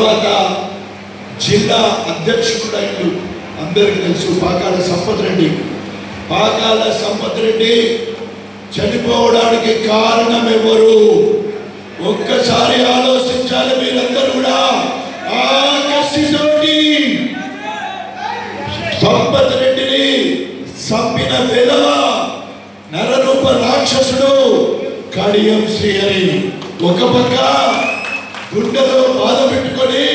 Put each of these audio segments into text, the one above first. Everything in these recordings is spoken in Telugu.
తర్వాత జిల్లా అధ్యక్షుడు అందరికీ తెలుసు పాకాల సంపత్ రెడ్డి. పాకాల సంపత్ రెడ్డి చనిపోవడానికి కారణం ఎవరు? ఒక్కసారి ఆలోచించాలి మీరందరూ కూడా. ఆ కసితోటి సంపత్ రెడ్డిని చంపిన విధవ నరరూప రాక్షసుడు కడియం శ్రీహరి. ఒక పక్క గుండెలో బాధ పెట్టుకొని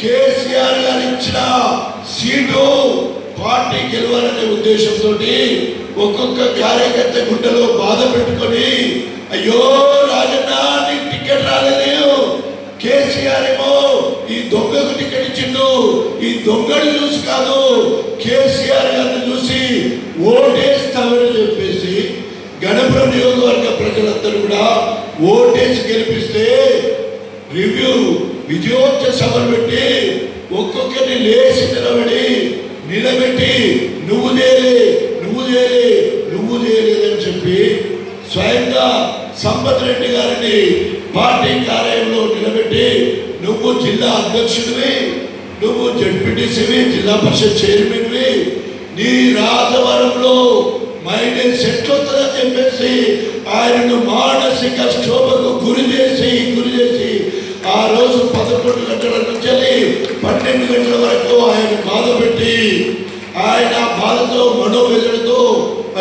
కేసీఆర్ గారు ఇచ్చిన సీటు పార్టీ గెలవాలనే ఉద్దేశంతో ఒక్కొక్క కార్యకర్త గుండెలో బాధ పెట్టుకొని అయ్యో రాజన్న నీకు టికెట్ రాలేదు. కేసీఆర్ ఏమో ఈ దొంగకు టికెట్ ఇచ్చిండు. ఈ దొంగని చూసి కాదు కేసీఆర్ గారిని చూసి ఓటేస్తామని చెప్పేసి గణపురం నియోజకవర్గ ప్రజలందరూ కూడా ఓటేసి గెలిపిస్తే రివ్యూ విజయోత్సవ సభలు పెట్టి ఒక్కొక్కరిని లేచి నిలబడి నిలబెట్టి నువ్వు చేయలే నువ్వు చేయలే నువ్వు చేయలేదని చెప్పి స్వయంగా సంపత్ రెడ్డి గారిని పార్టీ కార్యాలయంలో నిలబెట్టి నువ్వు జిల్లా అధ్యక్షుడివి నువ్వు జడ్పీటీసీవి జిల్లా పరిషత్ చైర్మన్వి నీ రాజవరంలో మైండ్ సెట్ వస్తుందని చెప్పేసి ఆయనను మానసిక క్షోభ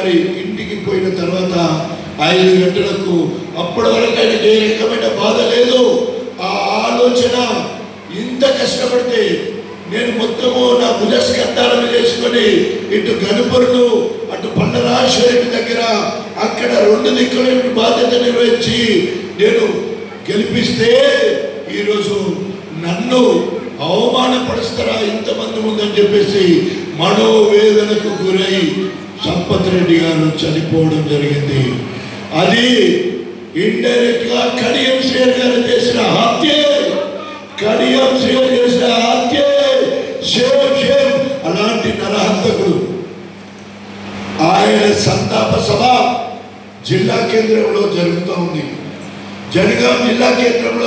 మరి ఇంటికి పోయిన తర్వాత ఐదు గంటలకు అప్పటి వరకు ఆయనకి ఏ రకమైన బాధ లేదు. ఆ ఆలోచన ఇంత కష్టపడితే నేను మొత్తము నా భుజస్కంధాలను చేసుకొని ఇటు గనుపరులు అటు పండరాశ్వరి దగ్గర అక్కడ రెండు దిక్కులైన బాధ్యత నిర్వహించి నేను గెలిపిస్తే ఈరోజు నన్ను అవమానపరుస్తారా ఇంతమంది ముందని చెప్పేసి మనోవేదనకు గురై సంపత్ రెడ్డి గారు చనిపోవడం జరిగింది. అది ఇండైరెక్ట్గా కడియం శ్రీహర్ గారు చేసిన హత్య. కడియం శ్రీహర్ చేసిన హత్య. షేమ్ షేమ్ అలాంటి నరహంతకుడు ఆయన సంతాప సభ జిల్లా కేంద్రంలో జరుగుతూ ఉంది. జనగాం జిల్లా కేంద్రంలో